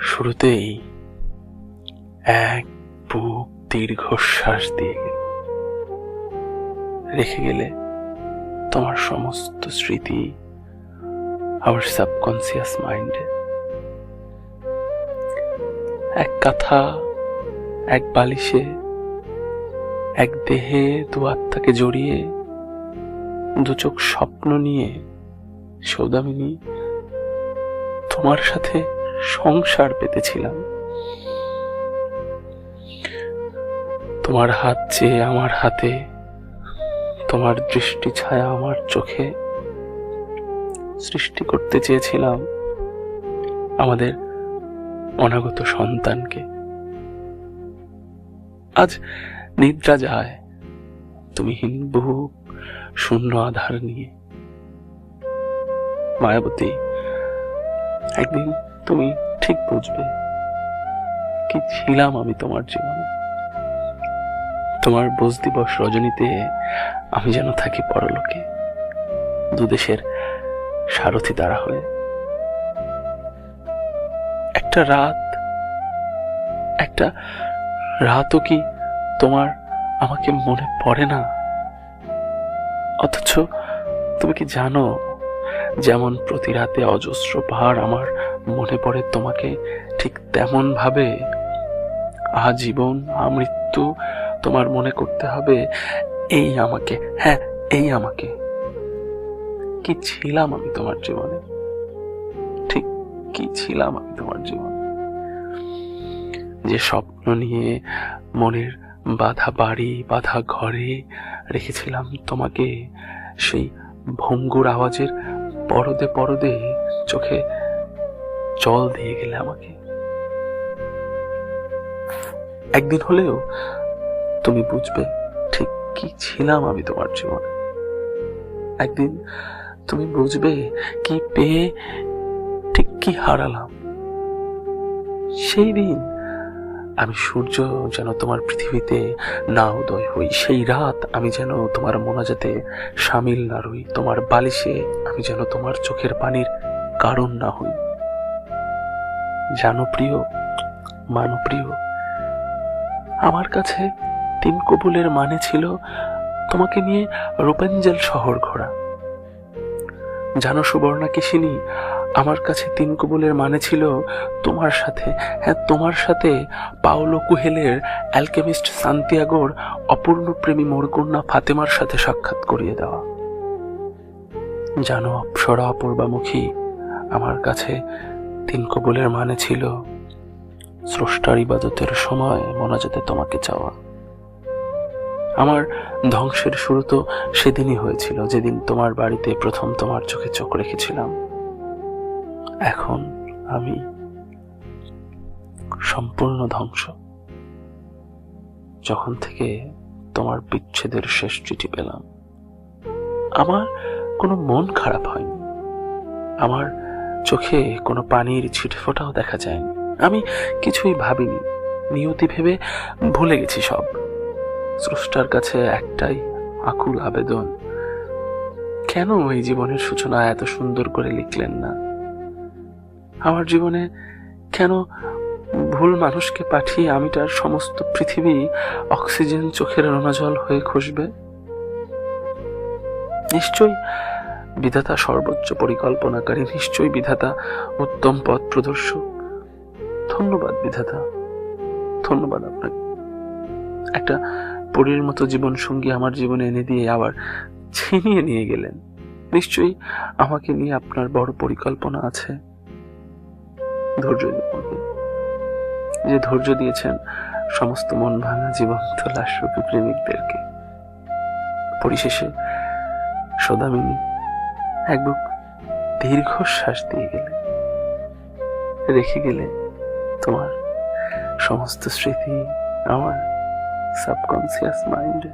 শুরুতেই এক বুক দীর্ঘশ্বাস দিয়ে রেখে গেলে তোমার সমস্ত স্মৃতি আমার সাবকনসিয়াস মাইন্ডে। এক কথা, এক বালিশে, এক দেহে দু আত্মাকে জড়িয়ে দু চোখ স্বপ্ন নিয়ে সৌদামিনী তোমার সাথে সংসার পেতেছিলাম। তোমার হাত চেয়ে আমার হাতে, তোমার দৃষ্টি ছায়া আমার চোখে। সৃষ্টি করতে চেয়েছিলাম আমাদের অনাগত সন্তানকে। আজ নিদ্রা যায়, তুমি হীন বহু শূন্য আধার নিয়ে। মায়াবতী, একদিন তুমি ঠিক বুঝবে কি ছিলাম আমি তোমার জীবনে। তোমার বোঝ দিবস রজনীতে আমি যেন থাকি পরলোকে, দুদেশের সারথি দ্বারা হয়ে। একটা রাত, একটা রাতও কি তোমার আমাকে মনে পড়ে না? অথচ তুমি কি জানো যেমন প্রতি রাতে অজস্র বার আমার মনে পড়ে তোমাকে, ঠিক তেমন ভাবে আজীবন আমৃত্যু তোমার মনে করতে হবে। এই আমাকে হ্যাঁ এই আমাকে। কি ছিলাম আমি তোমার জীবনে? ঠিক কি ছিলাম আমি তোমার জীবনে? যে স্বপ্ন নিয়ে মনের বাধা বাড়ি, বাধা ঘরে রেখেছিলাম তোমাকে, সেই ভঙ্গুর আওয়াজের পরদে পরদে চোখে জল দিয়ে গেলে আমাকে। একদিন হলেও তুমি বুঝবে ঠিক কি ছিলাম আমি তোমার জীবনে। একদিন তুমি বুঝবে কি পেয়ে, ঠিক কি হারালাম। সেই দিন আমি সূর্য যেন তোমার পৃথিবীতে না উদয় হই। সেই রাত আমি যেন তোমার মোনাজাতে সামিল না রই। তোমার বালিশে আমি যেন তোমার চোখের পানির কারণ না হই। জানো প্রিয় মানপ্রিয় আমার কাছে তিন কবুলের মানে ছিল তোমাকে নিয়ে রূপাঞ্জল শহর ঘোরা। জানো সুবর্ণা কেশিনী, আমার কাছে তিন কবুলের মানে ছিল তোমার সাথে হ্যাঁ তোমার সাথে পাওলো কুহেলের অ্যালকেমিস্ট সান্তিয়াগোর অপূর্ণ প্রেমী মোরকন্যা ফাতেমার সাথে সাক্ষাৎ করিয়ে দেওয়া। জানো অপসরা অপূর্বামুখী, আমার কাছে তিন কবুলের মানে ছিল স্রষ্টার ইবাদতের সময় মোনাজাতে তোমাকে চাওয়া। আমার ধ্বংসের শুরু তো সেদিনই হয়েছিল, যেদিন তোমার বাড়িতে প্রথম তোমার চোখে চোখ রেখেছিলাম। এখন আমি সম্পূর্ণ ধ্বংস। যখন থেকে তোমার বিচ্ছেদের শেষ চিঠি পেলাম, আমার কোনো মন খারাপ হয়নি। আমার চোখে কোনো পানির ছিটে ফোটাও দেখা যায়নি। আমি কিছুই ভাবিনি, নিয়তি ভেবে ভুলে গেছি সব। স্রষ্টার কাছে একটাই আকুল আবেদন। কেন এই জীবনের সূচনা এত সুন্দর করে লিখলেন না? আমার জীবনে কেন ভুল মানুষকে পাঠিয়ে আমি তার সমস্ত পৃথিবী অক্সিজেন চোখের রণজল হয়ে খসবে? নিশ্চয়ই বিধাতা সর্বোচ্চ পরিকল্পনাকারী, নিশ্চয়ই বিধাতা উত্তম পথ প্রদর্শক। ধন্যবাদ বিধাতা, ধন্যবাদ আপনাকে। একটা পরীর মতো জীবন সঙ্গী আমার জীবনে এনে দিয়ে আবার ছিনিয়ে নিয়ে গেলেন। নিশ্চয়ই আমাকে নিয়ে আপনার বড় পরিকল্পনা আছে। ধৈর্য। যে ধৈর্য দিয়েছেন সমস্ত মন ভাঙা জীবন্ত লাশরূপী প্রেমিকদেরকে। পরিশেষে সদামিনী এক বুক দীর্ঘশ্বাস দিয়ে গেলে রেখে গেলে তোমার সমস্ত স্মৃতি আমার। সাবকনসিয়াস মাইন্ডে